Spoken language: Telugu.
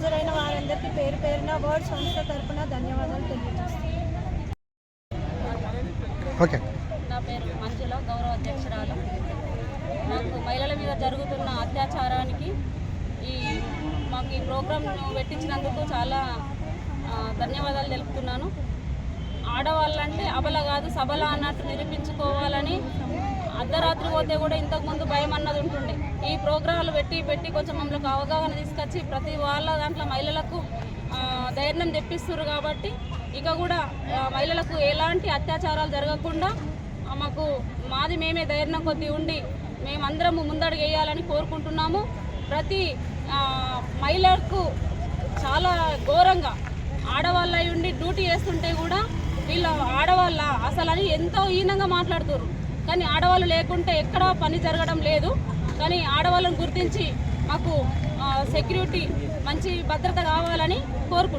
హాజరైన వారందరికీ పేరు పేరున వర్డ్ సంస్థ తరపున ధన్యవాదాలు తెలియజేస్తున్నాను. ఓకే. నా పేరు మంజుల గౌరవ అధ్యక్షురాలు. నాకు మహిళల మీద జరుగుతున్న అత్యాచారానికి ఈ మాకు ఈ ప్రోగ్రాంను పెట్టించినందుకు చాలా ధన్యవాదాలు తెలుపుతున్నాను. ఆడవాళ్ళంటే అబల కాదు సబల అన్నట్టు నిరూపించుకోవాలని పోతే కూడా ఇంతకుముందు భయం అన్నది ఉంటుండే. ఈ ప్రోగ్రాంలు పెట్టి పెట్టి కొంచెం మమ్మల్ని అవగాహన తీసుకొచ్చి ప్రతి వాళ్ళ దాంట్లో మహిళలకు ధైర్యం తెప్పిస్తున్నారు కాబట్టి ఇక కూడా మహిళలకు ఎలాంటి అత్యాచారాలు జరగకుండా మాకు మాది మేమే ధైర్యం కొద్ది ఉండి మేమందరము ముందడుగు వేయాలని కోరుకుంటున్నాము. ప్రతి మహిళకు మహిళలకు చాలా ఘోరంగా ఆడవాళ్ళ ఉండి డ్యూటీ చేస్తుంటే కూడా వీళ్ళ ఆడవాళ్ళ అసలు అని ఎంతో హీనంగా మాట్లాడుతున్నారు కానీ ఆడవాళ్ళు లేకుంటే ఎక్కడ పని జరగడం లేదు. కానీ ఆడవాళ్ళను గుర్తించి మాకు సెక్యూరిటీ మంచి భద్రత కావాలని కోరుకుంటున్నాను